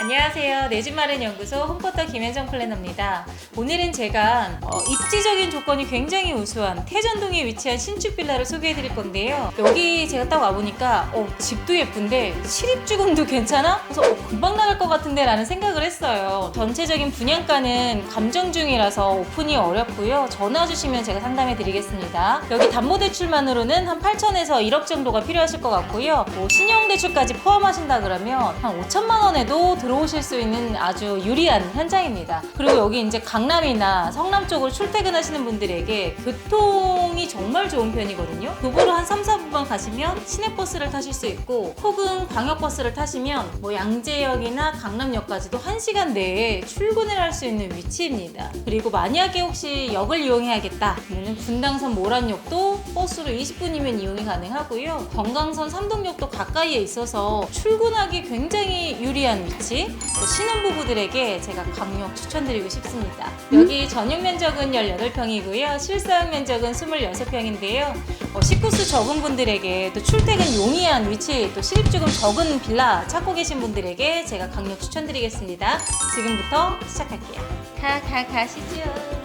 안녕하세요. 내 집 마련 연구소 홈포터 김현정 플래너입니다. 오늘은 제가 어, 입지적인 조건이 굉장히 우수한 태전동에 위치한 신축 빌라를 소개해 드릴 건데요. 여기 제가 딱 와보니까 어, 집도 예쁜데 실입주금도 괜찮아? 그래서 어, 금방 나갈 것 같은데 라는 생각을 했어요. 전체적인 분양가는 감정 중이라서 오픈이 어렵고요. 전화 주시면 제가 상담해 드리겠습니다. 여기 담보대출만으로는 한 8천에서 1억 정도가 필요하실 것 같고요. 뭐 신용대출까지 포함하신다 그러면 한 5천만 원에도 들어오실 수 있는 아주 유리한 현장입니다. 그리고 여기 이제 강남이나 성남 쪽으로 출퇴근하시는 분들에게 교통이 정말 좋은 편이거든요. 도보로 한 3, 4분만 가시면 시내버스를 타실 수 있고 혹은 광역버스를 타시면 뭐 양재역이나 강남역까지도 1시간 내에 출근을 할 수 있는 위치입니다. 그리고 만약에 혹시 역을 이용해야겠다 그러면 분당선 모란역도 버스로 20분이면 이용이 가능하고요. 경강선 삼동역도 가까이에 있어서 출근하기 굉장히 유리한 위치 또 신혼부부들에게 제가 강력 추천드리고 싶습니다. 여기 전용 면적은 18평이고요. 실사용 면적은 26평인데요. 어, 식구수 적은 분들에게 또 출퇴근 용이한 위치 또 실입주금 적은 빌라 찾고 계신 분들에게 제가 강력 추천드리겠습니다. 지금부터 시작할게요. 가, 가, 가시죠.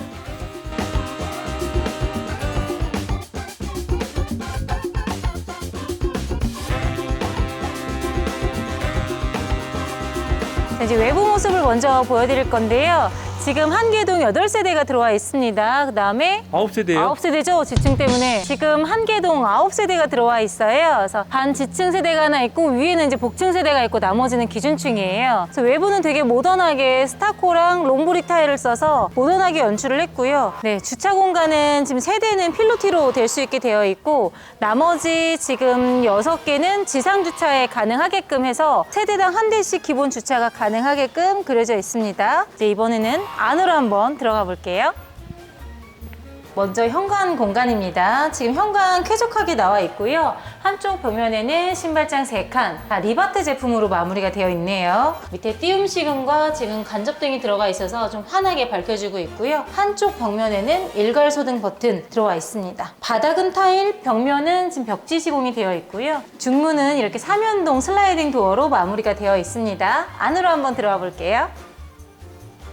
이제 외부 모습을 먼저 보여드릴 건데요. 지금 한계동 8세대가 들어와 있습니다. 그 다음에 아홉 세대예요? 아홉 세대죠 지층 때문에 지금 한계동 아홉 세대가 들어와 있어요. 그래서 반 지층 세대가 하나 있고 위에는 이제 복층 세대가 있고 나머지는 기준층이에요. 그래서 외부는 되게 모던하게 스타코랑 롱브릭 타일을 써서 모던하게 연출을 했고요. 네 주차 공간은 지금 세 대는 필로티로 될 수 있게 되어 있고 나머지 지금 여섯 개는 지상 주차에 가능하게끔 해서 세대당 한 대씩 기본 주차가 가능하게끔 그려져 있습니다. 이제 이번에는 안으로 한번 들어가 볼게요. 먼저 현관 공간입니다. 지금 현관 쾌적하게 나와 있고요. 한쪽 벽면에는 신발장 3칸, 다 리바트 제품으로 마무리가 되어 있네요. 밑에 띄움 시금과 지금 간접등이 들어가 있어서 좀 환하게 밝혀주고 있고요. 한쪽 벽면에는 일괄 소등 버튼 들어와 있습니다. 바닥은 타일, 벽면은 지금 벽지 시공이 되어 있고요. 중문은 이렇게 삼연동 슬라이딩 도어로 마무리가 되어 있습니다. 안으로 한번 들어가 볼게요.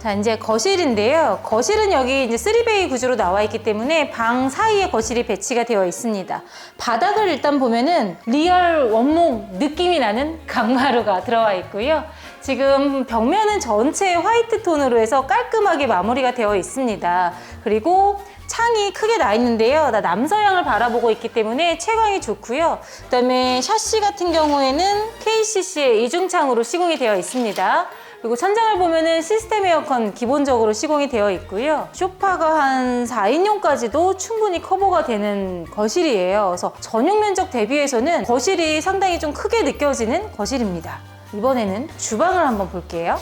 자, 이제 거실인데요. 거실은 여기 이제 3베이 구조로 나와 있기 때문에 방 사이에 거실이 배치가 되어 있습니다. 바닥을 일단 보면은 리얼 원목 느낌이 나는 강마루가 들어와 있고요. 지금 벽면은 전체 화이트 톤으로 해서 깔끔하게 마무리가 되어 있습니다. 그리고 창이 크게 나 있는데요. 나 남서향을 바라보고 있기 때문에 채광이 좋고요. 그다음에 샤시 같은 경우에는 KCC의 이중창으로 시공이 되어 있습니다. 그리고 천장을 보면은 시스템 에어컨 기본적으로 시공이 되어 있고요. 소파가 한 4인용까지도 충분히 커버가 되는 거실이에요. 그래서 전용 면적 대비해서는 거실이 상당히 좀 크게 느껴지는 거실입니다. 이번에는 주방을 한번 볼게요.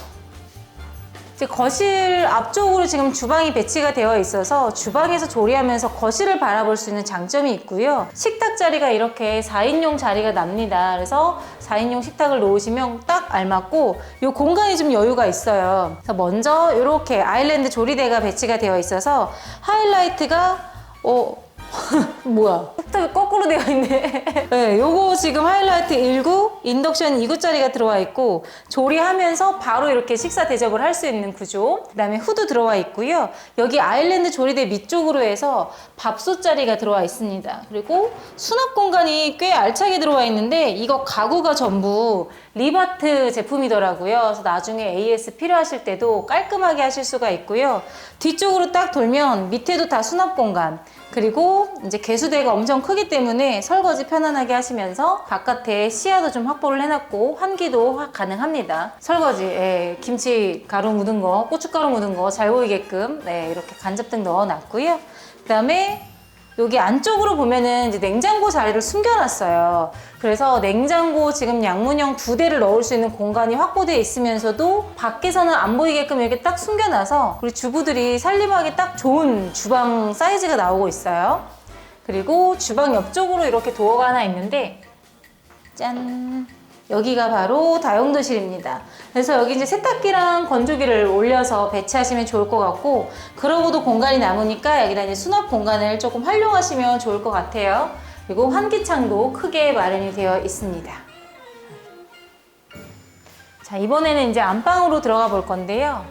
거실 앞쪽으로 지금 주방이 배치가 되어 있어서 주방에서 조리하면서 거실을 바라볼 수 있는 장점이 있고요. 식탁 자리가 이렇게 4인용 자리가 납니다. 그래서 4인용 식탁을 놓으시면 딱 알맞고 이 공간이 좀 여유가 있어요. 그래서 먼저 이렇게 아일랜드 조리대가 배치가 되어 있어서 하이라이트가 어 뭐야? 식탁이 거꾸로 되어 있네. 네, 요거 지금 하이라이트 19, 인덕션 2구짜리가 들어와 있고 조리하면서 바로 이렇게 식사 대접을 할 수 있는 구조. 그다음에 후드 들어와 있고요. 여기 아일랜드 조리대 밑쪽으로 해서 밥솥 자리가 들어와 있습니다. 그리고 수납 공간이 꽤 알차게 들어와 있는데 이거 가구가 전부 리바트 제품이더라고요. 그래서 나중에 AS 필요하실 때도 깔끔하게 하실 수가 있고요. 뒤쪽으로 딱 돌면 밑에도 다 수납 공간. 그리고 이제 개수대가 엄청 크기 때문에 설거지 편안하게 하시면서 바깥에 시야도 좀 확보를 해놨고 환기도 확 가능합니다. 설거지, 예, 김치 가루 묻은 거, 고춧가루 묻은 거 잘 보이게끔 네, 이렇게 간접등 넣어놨고요. 그 다음에 여기 안쪽으로 보면은 이제 냉장고 자리를 숨겨놨어요. 그래서 냉장고 지금 양문형 두 대를 넣을 수 있는 공간이 확보되어 있으면서도 밖에서는 안 보이게끔 이렇게 딱 숨겨놔서 우리 주부들이 살림하기 딱 좋은 주방 사이즈가 나오고 있어요. 그리고 주방 옆쪽으로 이렇게 도어가 하나 있는데 짠! 여기가 바로 다용도실입니다. 그래서 여기 이제 세탁기랑 건조기를 올려서 배치하시면 좋을 것 같고, 그러고도 공간이 남으니까 여기다 이제 수납 공간을 조금 활용하시면 좋을 것 같아요. 그리고 환기창도 크게 마련이 되어 있습니다. 자, 이번에는 이제 안방으로 들어가 볼 건데요.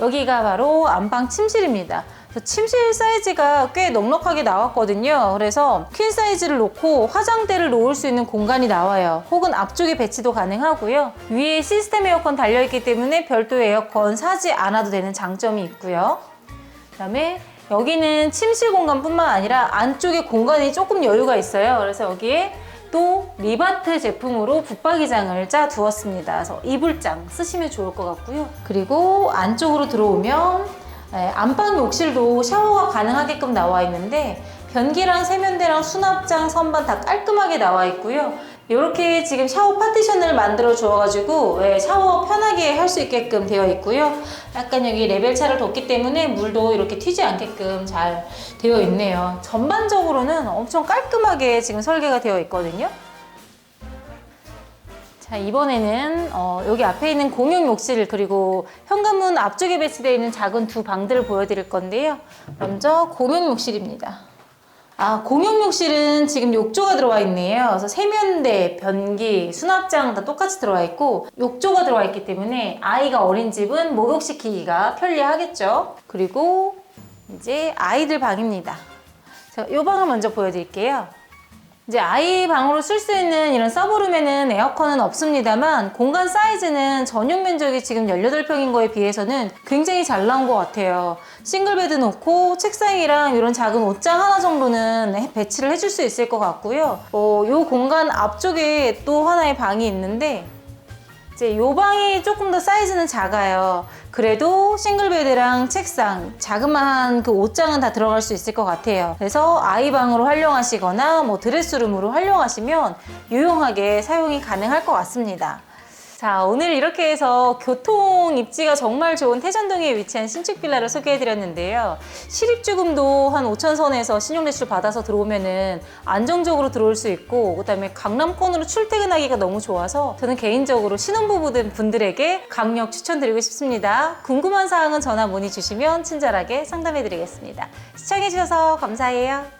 여기가 바로 안방 침실입니다. 침실 사이즈가 꽤 넉넉하게 나왔거든요. 그래서 퀸 사이즈를 놓고 화장대를 놓을 수 있는 공간이 나와요. 혹은 앞쪽에 배치도 가능하고요. 위에 시스템 에어컨 달려있기 때문에 별도 에어컨 사지 않아도 되는 장점이 있고요. 그 다음에 여기는 침실 공간뿐만 아니라 안쪽에 공간이 조금 여유가 있어요. 그래서 여기에 또 리바트 제품으로 붙박이장을 짜 두었습니다. 그래서 이불장 쓰시면 좋을 것 같고요. 그리고 안쪽으로 들어오면 예, 안방 욕실도 샤워가 가능하게끔 나와 있는데 변기랑 세면대랑 수납장 선반 다 깔끔하게 나와 있고요. 이렇게 지금 샤워 파티션을 만들어 주어가지고 예, 샤워 편하게 할 수 있게끔 되어 있고요. 약간 여기 레벨 차를 뒀기 때문에 물도 이렇게 튀지 않게끔 잘 되어 있네요. 전반적으로는 엄청 깔끔하게 지금 설계가 되어 있거든요. 자 이번에는 어, 여기 앞에 있는 공용 욕실 그리고 현관문 앞쪽에 배치되어 있는 작은 두 방들을 보여드릴 건데요. 먼저 공용 욕실입니다. 아, 공용 욕실은 지금 욕조가 들어와 있네요. 그래서 세면대, 변기, 수납장 다 똑같이 들어와 있고 욕조가 들어와 있기 때문에 아이가 어린 집은 목욕시키기가 편리하겠죠. 그리고 이제 아이들 방입니다. 자, 이 방을 먼저 보여드릴게요. 이제 아이 방으로 쓸 수 있는 이런 서브룸에는 에어컨은 없습니다만 공간 사이즈는 전용 면적이 지금 18평인 거에 비해서는 굉장히 잘 나온 것 같아요. 싱글베드 놓고 책상이랑 이런 작은 옷장 하나 정도는 해- 배치를 해줄 수 있을 것 같고요. 어, 요 공간 앞쪽에 또 하나의 방이 있는데 이제 요 방이 조금 더 사이즈는 작아요. 그래도 싱글베드랑 책상, 자그마한 그 옷장은 다 들어갈 수 있을 것 같아요. 그래서 아이 방으로 활용하시거나 뭐 드레스룸으로 활용하시면 유용하게 사용이 가능할 것 같습니다. 자, 오늘 이렇게 해서 교통 입지가 정말 좋은 태전동에 위치한 신축 빌라를 소개해드렸는데요. 실입주금도 한 5천 선에서 신용대출 받아서 들어오면은 안정적으로 들어올 수 있고, 그 다음에 강남권으로 출퇴근하기가 너무 좋아서 저는 개인적으로 신혼부부들 분들에게 강력 추천드리고 싶습니다. 궁금한 사항은 전화 문의 주시면 친절하게 상담해드리겠습니다. 시청해주셔서 감사해요.